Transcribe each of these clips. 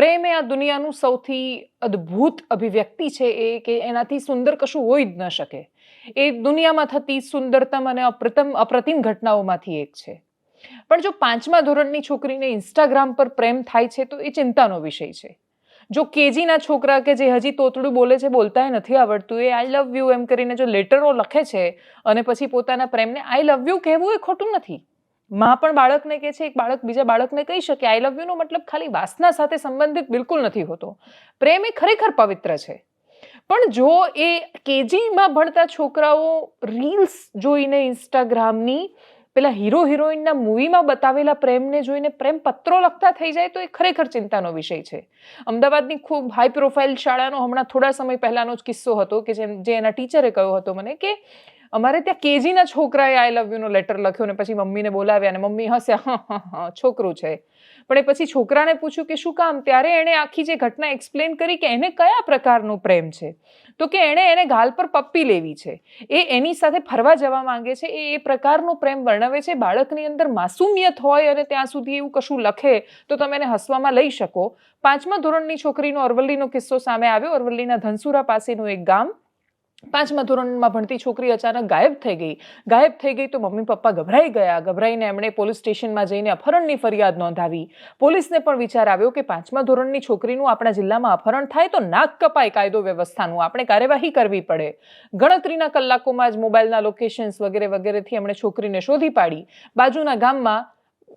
પ્રેમ એ આ દુનિયાનું સૌથી અદ્ભુત અભિવ્યક્તિ છે એ કે એનાથી સુંદર કશું હોઈ જ ન શકે. એ દુનિયામાં થતી સુંદરતમ અને અપ્રતમ, અપ્રતિમ ઘટનાઓમાંથી એક છે. પણ જો પાંચમા ધોરણની છોકરીને ઇન્સ્ટાગ્રામ પર પ્રેમ થાય છે તો એ ચિંતાનો વિષય છે. જો કેજીના છોકરા કે જે હજી તોતડું બોલે છે, બોલતાય નથી આવડતું, એ આઈ લવ યુ એમ કરીને જો લેટરો લખે છે અને પછી પોતાના પ્રેમને આઈ લવ યુ કહેવું એ ખોટું નથી. માં પણ બાળકને કહે છે, એક બાળક બીજા બાળકને કહી શકે આઈ લવ યુનો મતલબ ખાલી વાસના સાથે સંબંધિત બિલકુલ નથી હોતો. પ્રેમ એ ખરેખર પવિત્ર છે. પણ જો એ કેજીમાં ભણતા છોકરાઓ રીલ્સ જોઈને ઇન્સ્ટાગ્રામની, પેલા હીરો હિરોઈનના મૂવીમાં બતાવેલા પ્રેમને જોઈને પ્રેમ પત્રો લખતા થઈ જાય, તો એ ખરેખર ચિંતાનો વિષય છે. અમદાવાદની ખૂબ હાઈ પ્રોફાઇલ શાળાનો હમણાં થોડા સમય પહેલાંનો જ કિસ્સો હતો કે જે એના ટીચરે કહ્યો હતો મને કે અમારે ત્યાં કેજીના છોકરાએ આઈ લવ યુનો લેટર લખ્યો ને પછી મમ્મીને બોલાવ્યા અને મમ્મી હસ્યા "હા, હા, હા, છોકરું છે. પણ એ પછી છોકરાને પૂછ્યું કે શું કામ? ત્યારે એણે આખી જે ઘટના એક્સપ્લેન કરી કે એને કયા પ્રકારનો પ્રેમ છે? તો કે એણે એને ગાલ પર પપ્પી લેવી છે. એ એની સાથે ફરવા જવા માંગે છે. એ એ પ્રકારનો પ્રેમ વર્ણવે છે. બાળકની અંદર માસુમિયત હોય અને ત્યાં સુધી એવું કશું લખે તો તમે એને હસવામાં લઈ શકો. પાંચમા ધોરણની છોકરીનો અરવલ્લીનો કિસ્સો સામે આવ્યો. અરવલ્લીના ધનસુરા પાસેનું એક ગામ પાંચમા ધોરણમાં ભણતી છોકરી અચાનક ગાયબ થઈ ગઈ. ગાયબ થઈ ગઈ તો મમ્મી પપ્પા ગભરાઈ ગયા. ગભરાઈને એમણે પોલીસ સ્ટેશનમાં જઈને અપહરણની ફરિયાદ નોંધાવી. પોલીસને પણ વિચાર આવ્યો કે પાંચમા ધોરણની છોકરીનું આપણા જિલ્લામાં અપહરણ થાય તો નાક કપાય કાયદો વ્યવસ્થાનું. આપણે કાર્યવાહી કરવી પડે. ગણતરીના કલાકોમાં જ મોબાઈલના લોકેશન્સ વગેરે વગેરેથી એમણે છોકરીને શોધી પાડી. બાજુના ગામમાં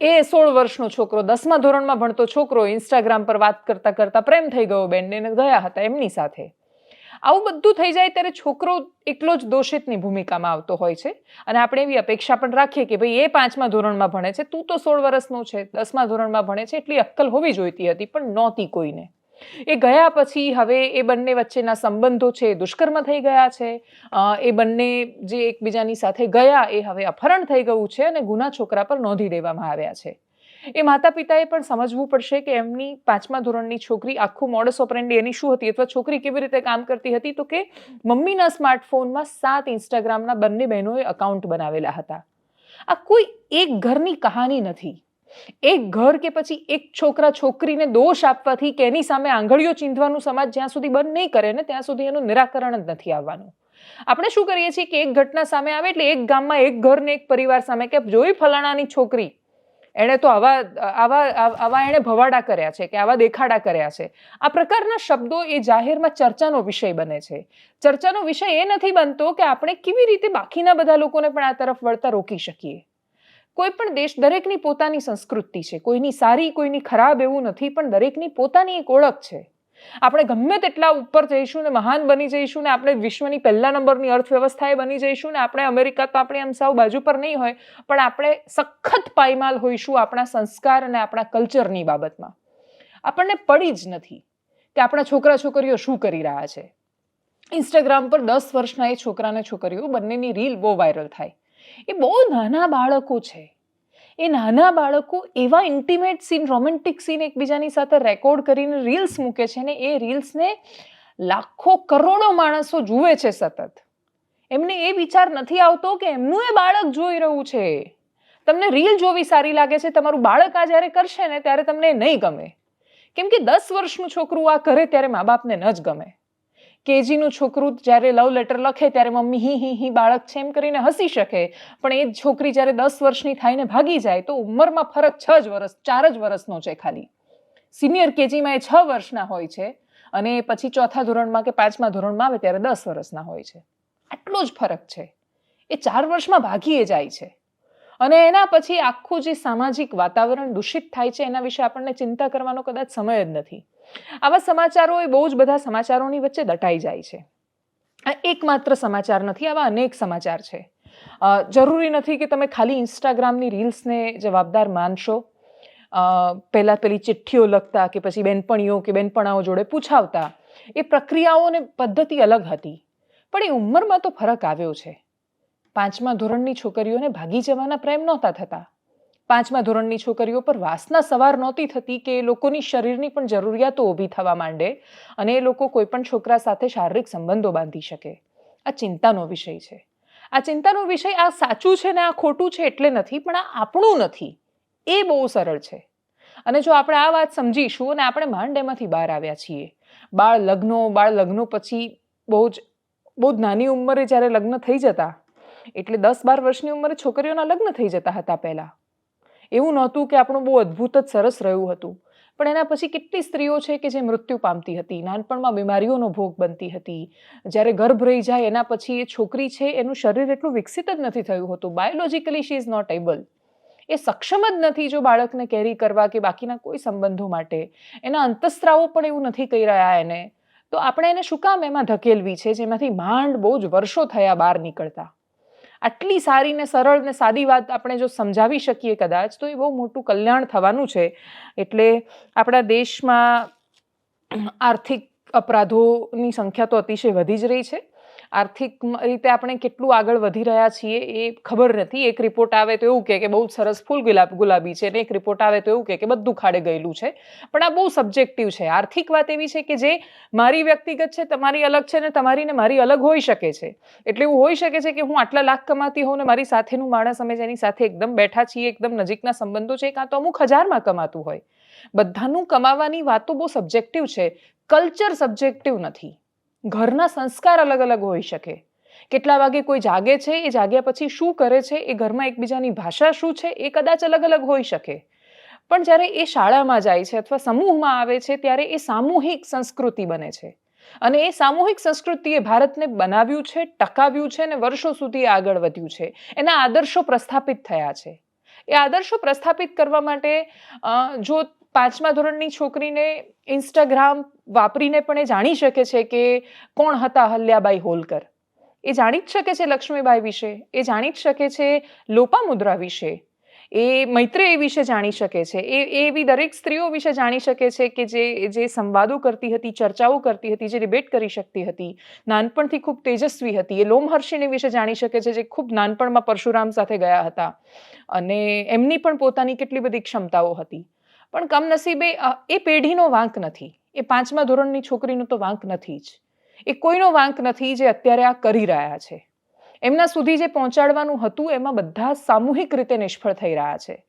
એ સોળ વર્ષનો છોકરો, દસમા ધોરણમાં ભણતો છોકરો ઇન્સ્ટાગ્રામ પર વાત કરતા કરતા પ્રેમ થઈ ગયો બેનને ગયા હતા એમની સાથે. આવું બધું થઈ જાય ત્યારે છોકરો એકલો જ દોષિતની ભૂમિકામાં આવતો હોય છે. અને આપણે એવી અપેક્ષા પણ રાખીએ કે ભાઈ એ પાંચમા ધોરણમાં ભણે છે. તું તો સોળ વર્ષનો છે, દસમા ધોરણમાં ભણે છે, એટલી અક્કલ હોવી જોઈતી હતી, પણ નહોતી કોઈને. એ ગયા પછી હવે એ બંને વચ્ચેના સંબંધો છે દુષ્કર્મ થઈ ગયા છે. એ બંને જે એકબીજાની સાથે ગયા, એ હવે અપહરણ થઈ ગયું છે અને ગુના છોકરા પર નોંધી દેવામાં આવ્યા છે. એ માતા પિતાએ પણ સમજવું પડશે કે એમની પાંચમા ધોરણની છોકરી આખું મોડસ ઓપરેન્ડી એની શું હતી અથવા છોકરી કેવી રીતે કામ કરતી હતી તો કે મમ્મીના સ્માર્ટફોનમાં સાત ઇન્સ્ટાગ્રામના બંને બહેનોએ અકાઉન્ટ બનાવેલા હતા. આ કોઈ એક ઘરની કહાની નથી. એક ઘર કે પછી એક છોકરા છોકરીને દોષ આપવાથી કે એની સામે આંગળીઓ ચીંધવાનું સમાજ જ્યાં સુધી બંધ નહીં કરે ને ત્યાં સુધી એનું નિરાકરણ જ નથી આવવાનું. આપણે શું કરીએ છીએ કે એક ઘટના સામે આવે એટલે એક ગામમાં એક ઘર ને એક પરિવાર સામે કે જોઈ ફલાણાની છોકરી એણે તો આવા આવા આવા એણે ભવાડા કર્યા છે કે આવા દેખાડા કર્યા છે. આ પ્રકારના શબ્દો એ જાહેરમાં ચર્ચાનો વિષય બને છે. ચર્ચાનો વિષય એ નથી બનતો કે આપણે કેવી રીતે બાકીના બધા લોકોને પણ આ તરફ વળતા રોકી શકીએ. કોઈ પણ દેશ દરેકની પોતાની સંસ્કૃતિ છે, કોઈની સારી, કોઈની ખરાબ એવું નથી, પણ દરેકની પોતાની એક ઓળખ છે. આપણે ગમે તેટલા ઉપર જઈશું ને મહાન બની જઈશું ને આપણે વિશ્વની પહેલા નંબરની અર્થવ્યવસ્થાએ બની જઈશું ને આપણે અમેરિકા તો આપણે એમ સાવ બાજુ પર નહીં હોય, પણ આપણે સખત પાયમાલ હોઈશું આપણા સંસ્કાર અને આપણા કલ્ચરની બાબતમાં. આપણને પડી જ નથી કે આપણા છોકરા છોકરીઓ શું કરી રહ્યા છે. ઇન્સ્ટાગ્રામ પર દસ વર્ષના એ છોકરાને છોકરીઓ બંનેની રીલ બહુ વાયરલ થાય. એ બહુ નાના બાળકો છે. એ નાના બાળકો એવા ઇન્ટિમેટ સીન રોમેન્ટિક સીન એકબીજાની સાથે રેકોર્ડ કરીને રીલ્સ મૂકે છે ને એ રીલ્સને લાખો કરોડો માણસો જુએ છે સતત. એમને એ વિચાર નથી આવતો કે એમનું એ બાળક જોઈ રહ્યું છે. તમને રીલ જોવી સારી લાગે છે, તમારું બાળક આ જ્યારે કરશે ને ત્યારે તમને નહીં ગમે. કેમ કે દસ વર્ષનું છોકરું આ કરે ત્યારે મા બાપને ન જ ગમે. કેજીનું છોકરું જ્યારે લવ લેટર લખે ત્યારે મમ્મી હી હી હી બાળક છે એમ કરીને હસી શકે. પણ એ છોકરી જ્યારે દસ વર્ષની થાયને ભાગી જાય તો ઉંમરમાં ફરક છ જ વર્ષ ચાર જ વર્ષનો છે ખાલી. સિનિયર કેજીમાં એ છ વર્ષના હોય છે અને પછી ચોથા ધોરણમાં કે પાંચમા ધોરણમાં આવે ત્યારે દસ વર્ષના હોય છે. આટલો જ ફરક છે. એ ચાર વર્ષમાં ભાગીએ જાય છે. અને એના પછી આખું જે સામાજિક વાતાવરણ દૂષિત થાય છે એના વિશે આપણને ચિંતા કરવાનો કદાચ સમય જ નથી. આવા સમાચારો એ બહુ જ બધા સમાચારોની વચ્ચે દટાઈ જાય છે. આ એકમાત્ર સમાચાર નથી, આવા અનેક સમાચાર છે. જરૂરી નથી કે તમે ખાલી ઇન્સ્ટાગ્રામની રીલ્સને જવાબદાર માનશો. પહેલાં પેલી ચિઠ્ઠીઓ લખતા કે પછી બેનપણીઓ કે બેનપણાઓ જોડે પૂછાવતા. એ પ્રક્રિયાઓ અને પદ્ધતિ અલગ હતી, પણ એ ઉંમરમાં તો ફરક આવ્યો છે. પાંચમા ધોરણની છોકરીઓને ભાગી જવાના પ્રેમ નહોતા થતા. પાંચમા ધોરણની છોકરીઓ પર વાસના સવાર નહોતી થતી કે એ લોકોની શરીરની પણ જરૂરિયાતો ઊભી થવા માંડે અને એ લોકો કોઈ પણ છોકરા સાથે શારીરિક સંબંધો બાંધી શકે. આ ચિંતાનો વિષય છે. આ ચિંતાનો વિષય આ સાચું છે ને આ ખોટું છે એટલે નથી, પણ આ આપણું નથી. એ બહુ સરળ છે. અને જો આપણે આ વાત સમજીશું અને આપણે માંડ એમાંથી બહાર આવ્યા છીએ. બાળ લગ્નો બાળ લગ્નો પછી બહુ જ બહુ જ નાની ઉંમરે જ્યારે લગ્ન થઈ જતા, એટલે દસ બાર વર્ષની ઉંમરે છોકરીઓના લગ્ન થઈ જતા હતા પહેલાં. એવું નહોતું કે આપણું બહુ અદ્ભુત જ સરસ રહ્યું હતું. પણ એના પછી કેટલી સ્ત્રીઓ છે કે જે મૃત્યુ પામતી હતી? નાનપણમાં બીમારીઓનો ભોગ બનતી હતી. જ્યારે ગર્ભ રહી જાય, એના પછી એ છોકરી છે, એનું શરીર એટલું વિકસિત જ નથી થયું હોતું. Biologically she is not able એ સક્ષમ જ નથી જો બાળકને કેરી કરવા કે બાકીના કોઈ સંબંધો માટે. એના અંતસ્ત્રાવો પણ એવું નથી કહી રહ્યા એને. તો આપણે એને શું કામ એમાં ધકેલવી છે? જેમાંથી માંડ બહુ જ વર્ષો થયા બહાર નીકળતા. આટલી સારી ને સરળ ને સાદી વાત આપણે જો સમજાવી શકીએ કદાચ, તો એ બહુ મોટું કલ્યાણ થવાનું છે. એટલે આપણા દેશમાં આર્થિક અપરાધોની સંખ્યા તો અતિશય વધી જ રહી છે. આર્થિક રીતે આપણે કેટલું આગળ વધી રહ્યા છીએ એ ખબર નથી. એક રિપોર્ટ આવે તો એવું કહે કે બહુ સરસ ફૂલ ગુલાબ, ગુલાબી છે. અને એક રિપોર્ટ આવે તો એવું કહે કે બધું ખાડે ગયેલું છે. પણ આ બહુ સબ્જેક્ટિવ છે. આર્થિક વાત એવી છે કે જે મારી વ્યક્તિગત છે, તમારી અલગ છે ને તમારી ને મારી અલગ હોઈ શકે છે. એટલે એવું હોઈ શકે છે કે હું આટલા લાખ કમાતી હોઉં ને મારી સાથેનું માણસ અમે જેની સાથે એકદમ બેઠા છીએ, એકદમ નજીકના સંબંધો છે, કાં તો અમુક હજારમાં કમાતું હોય. બધાનું કમાવાની વાતો બહુ સબ્જેક્ટિવ છે. કલ્ચર સબ્જેક્ટિવ નથી. ઘરના સંસ્કાર અલગ અલગ હોઈ શકે. કેટલા વાગે કોઈ જાગે છે, એ જાગ્યા પછી શું કરે છે, એ ઘરમાં એકબીજાની ભાષા શું છે, એ કદાચ અલગ અલગ હોઈ શકે. પણ જ્યારે એ શાળામાં જાય છે અથવા સમૂહમાં આવે છે, ત્યારે એ સામૂહિક સંસ્કૃતિ બને છે. અને એ સામૂહિક સંસ્કૃતિએ ભારતને બનાવ્યું છે, ટકાવ્યું છે અને વર્ષો સુધી આગળ વધ્યું છે. એના આદર્શો પ્રસ્થાપિત થયા છે. એ આદર્શો પ્રસ્થાપિત કરવા માટે જો પાંચમા ધોરણની છોકરીને ઇન્સ્ટાગ્રામ વાપરીને પણ એ જાણી શકે છે કે કોણ હતા હલ્યાબાઈ હોલકર. એ જાણી જ શકે છે લક્ષ્મીબાઈ વિશે, એ જાણી જ શકે છે લોપામુદ્રા વિશે, એ મૈત્રેય વિશે જાણી શકે છે, એ એવી દરેક સ્ત્રીઓ વિશે જાણી શકે છે કે જે જે સંવાદો કરતી હતી, ચર્ચાઓ કરતી હતી, જે ડિબેટ કરી શકતી હતી, નાનપણથી ખૂબ તેજસ્વી હતી, એ લોમહર્ષિણી વિશે જાણી શકે છે જે ખૂબ નાનપણમાં પરશુરામ સાથે ગયા હતા અને એમની પણ પોતાની કેટલી બધી ક્ષમતાઓ હતી. પણ કમનસીબે એ પેઢીનો વાંક નથી. એ પાંચમા ધોરણની છોકરીનો તો વાંક નથી જ. એ કોઈનો વાંક નથી જે અત્યારે આ કરી રહ્યા છે. એમના સુધી જે પહોંચાડવાનું હતું, એમાં બધા સામૂહિક રીતે નિષ્ફળ થઈ રહ્યા છે.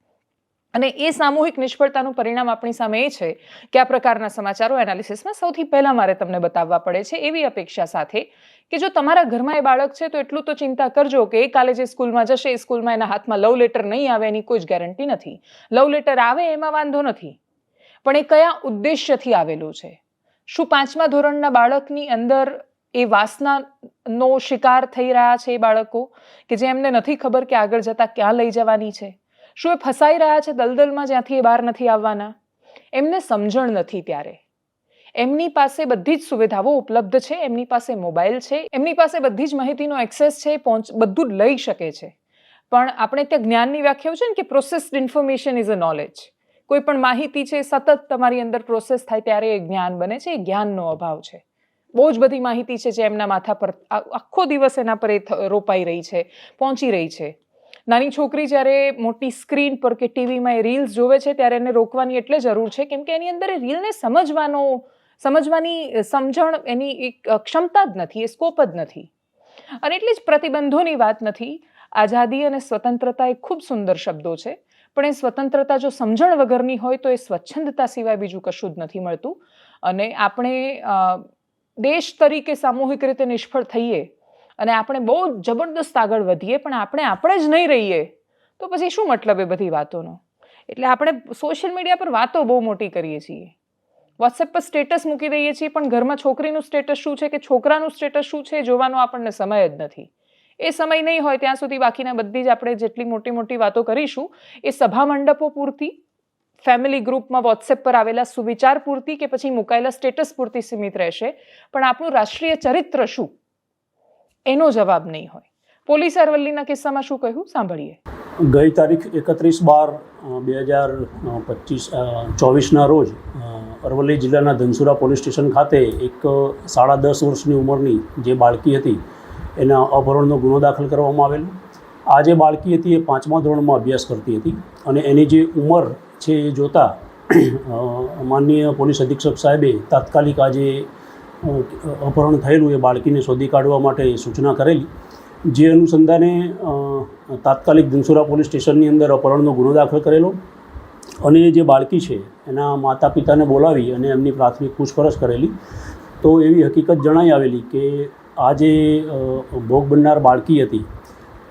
અને એ સામૂહિક નિષ્ફળતાનું પરિણામ આપણી સામે એ છે કે આ પ્રકારના સમાચારો એનાલિસિસમાં સૌથી પહેલાં મારે તમને બતાવવા પડે છે એવી અપેક્ષા સાથે કે જો તમારા ઘરમાં એ બાળક છે તો એટલું તો ચિંતા કરજો કે એ કાલે જે સ્કૂલમાં જશે એ સ્કૂલમાં એના હાથમાં લવ લેટર નહીં આવે એની કોઈ જ ગેરંટી નથી. લવ લેટર આવે એમાં વાંધો નથી. પણ એ કયા ઉદ્દેશ્યથી આવેલું છે? શું પાંચમા ધોરણના બાળકની અંદર એ વાસનાનો શિકાર થઈ રહ્યા છે એ બાળકો? કે જે એમને નથી ખબર કે આગળ જતાં ક્યાં લઈ જવાની છે? શું એ ફસાઈ રહ્યા છે દલદલમાં જ્યાંથી એ બહાર નથી આવવાના? એમને સમજણ નથી ત્યારે. એમની પાસે બધી જ સુવિધાઓ ઉપલબ્ધ છે, એમની પાસે મોબાઈલ છે, એમની પાસે બધી જ માહિતીનો એક્સેસ છે પહોંચ, બધું લઈ શકે છે. પણ આપણે ત્યાં જ્ઞાનની વ્યાખ્યા છે ને કે processed information is a knowledge કોઈ પણ માહિતી છે સતત તમારી અંદર પ્રોસેસ થાય ત્યારે એ જ્ઞાન બને છે, એ જ્ઞાનનો અભાવ છે. બહુ જ બધી માહિતી છે જે એમના માથા પર આખો દિવસ એના પર એ રોપાઈ રહી છે, પહોંચી રહી છે. નાની છોકરી જ્યારે મોટી સ્ક્રીન પર કે ટીવીમાં એ રીલ્સ જોવે છે, ત્યારે એને રોકવાની એટલે જરૂર છે, કેમ કે એની અંદર એ રીલને સમજવાનો, સમજવાની સમજણ એની એક ક્ષમતા જ નથી, એ સ્કોપ જ નથી. અને એટલી જ પ્રતિબંધોની વાત નથી. આઝાદી અને સ્વતંત્રતા એ ખૂબ સુંદર શબ્દો છે, પણ એ સ્વતંત્રતા જો સમજણ વગરની હોય તો એ સ્વચ્છંદતા સિવાય બીજું કશું જ નથી મળતું. અને આપણે દેશ તરીકે સામૂહિક રીતે નિષ્ફળ થઈએ અને આપણે બહુ જબરદસ્ત આગળ વધીએ, પણ આપણે આપણે જ નહીં રહીએ, તો પછી શું મતલબ એ બધી વાતોનો? એટલે આપણે સોશિયલ મીડિયા પર વાતો બહુ મોટી કરીએ છીએ. વોટ્સએપ પર સ્ટેટસ મૂકી દઈએ છીએ, પણ ઘરમાં છોકરીનું સ્ટેટસ શું છે કે છોકરાનું સ્ટેટસ શું છે, જોવાનો આપણને સમય જ નથી. એ સમય નહીં હોય ત્યાં સુધી બાકીના બધી જ આપણે જેટલી મોટી મોટી વાતો કરીશું, એ સભા મંડપો પૂરતી ફેમિલી ગ્રુપમાં વોટ્સએપ પર આવેલા સુવિચાર પૂરતી કે પછી મુકાયેલા સ્ટેટસ પૂરતી સીમિત રહેશે. પણ આપણું રાષ્ટ્રીય ચરિત્ર શું? એનો જવાબ નહીં હોય. પોલીસ અરવલ્લીના કિસ્સામાં શું કહ્યું? સાંભળીએ. ગઈ તારીખ એકત્રીસ બાર બે હજાર પચીસ ચોવીસના રોજ અરવલ્લી જિલ્લાના ધનસુરા પોલીસ સ્ટેશન ખાતે એક સાડા દસ વર્ષની ઉંમરની જે બાળકી હતી એના અપહરણનો ગુનો દાખલ કરવામાં આવેલો. આ જે બાળકી હતી એ પાંચમા ધોરણમાં અભ્યાસ કરતી હતી અને એની જે ઉંમર છે એ જોતાં માનનીય પોલીસ અધિક્ષક સાહેબે તાત્કાલિક આ જે અ, અપહરણ થયેલું એ બાળકીને શોધી કાઢવા માટે સૂચના કરેલી. જે અનુસંધાને તાત્કાલિક ધનસુરા પોલીસ સ્ટેશનની અંદર અપહરણનો ગુનો દાખલ કરેલો અને જે બાળકી છે, એના માતા પિતાને બોલાવી અને એમની પ્રાથમિક પૂછપરછ કરેલી. તો એવી હકીકત જણાઈ આવેલી કે આ જે ભોગ બનનાર બાળકી હતી,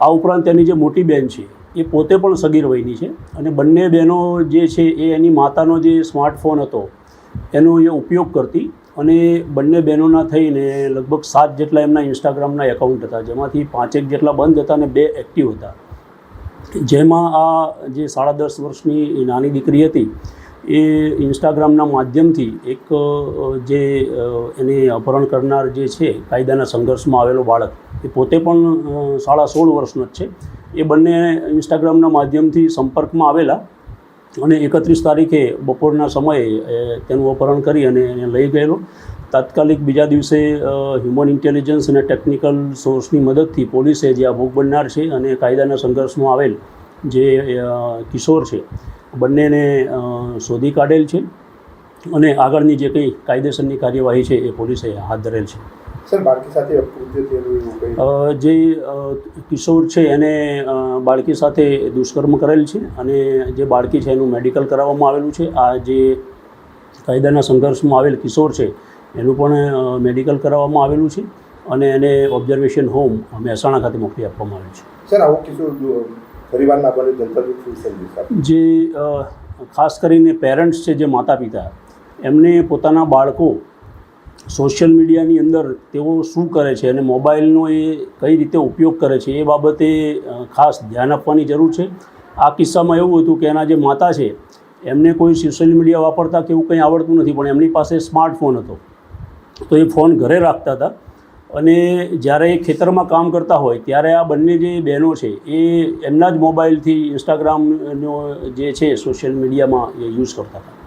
આ ઉપરાંત તેની જે મોટી બહેન છે, એ પોતે પણ સગીર વયની છે અને બંને બહેનો જે છે, એ એની માતાનો જે સ્માર્ટફોન હતો, એનો એ ઉપયોગ કરતી અને બંને બહેનોના થઈને લગભગ સાત જેટલા એમના ઇન્સ્ટાગ્રામના એકાઉન્ટ હતા. જેમાંથી પાંચેક જેટલા બંધ હતા અને બે એક્ટિવ હતા. જેમાં આ જે સાડા દસ વર્ષની નાની દીકરી હતી, એ ઇન્સ્ટાગ્રામના માધ્યમથી એક જે એને અપહરણ કરનાર જે છે, કાયદાના સંઘર્ષમાં આવેલો બાળક, એ પોતે પણ સાડા સોળ વર્ષનો જ છે. એ બંને ઇન્સ્ટાગ્રામના માધ્યમથી સંપર્કમાં આવેલા અને એકત્રીસ તારીખે બપોરના સમયે તેનું અપહરણ કરી અને એને લઈ ગયેલો. તાત્કાલિક બીજા દિવસે હ્યુમન ઇન્ટેલિજન્સ અને ટેકનિકલ સોર્સની મદદથી પોલીસે જે આ ભોગ બનનાર છે અને કાયદાના સંઘર્ષમાં આવેલ જે કિશોર છે, બંનેને શોધી કાઢેલ છે અને આગળની જે કંઈ કાયદેસરની કાર્યવાહી છે એ પોલીસે હાથ ધરેલ છે. જે કિશોર છે એને બાળકી સાથે દુષ્કર્મ કરેલ છે અને જે બાળકી છે એનું મેડિકલ કરાવવામાં આવેલું છે. આ જે કાયદાના સંઘર્ષમાં આવેલ કિશોર છે એનું પણ મેડિકલ કરાવવામાં આવેલું છે અને એને ઓબ્ઝર્વેશન હોમ મહેસાણા ખાતે મોકલી આપવામાં આવેલ છે. સર આવો કિશોર પરિવારના જે ખાસ કરીને પેરેન્ટ્સ છે જે માતા પિતા એમને પોતાના બાળકો સોશિયલ મીડિયાની અંદર તેઓ શું કરે છે અને મોબાઈલનો એ કઈ રીતે ઉપયોગ કરે છે એ બાબતે ખાસ ધ્યાન આપવાની જરૂર છે. આ કિસ્સામાં એવું હતું કે એના જે માતા છે, એમને કોઈ સોશિયલ મીડિયા વાપરતા કે એવું કંઈ આવડતું નથી, પણ એમની પાસે સ્માર્ટફોન હતો. તો એ ફોન ઘરે રાખતા હતા અને જ્યારે એ ખેતરમાં કામ કરતા હોય, ત્યારે આ બંને જે બહેનો છે, એ એમના જ મોબાઈલથી ઇન્સ્ટાગ્રામનો જે છે, સોશિયલ મીડિયામાં એ યુઝ કરતા હતા.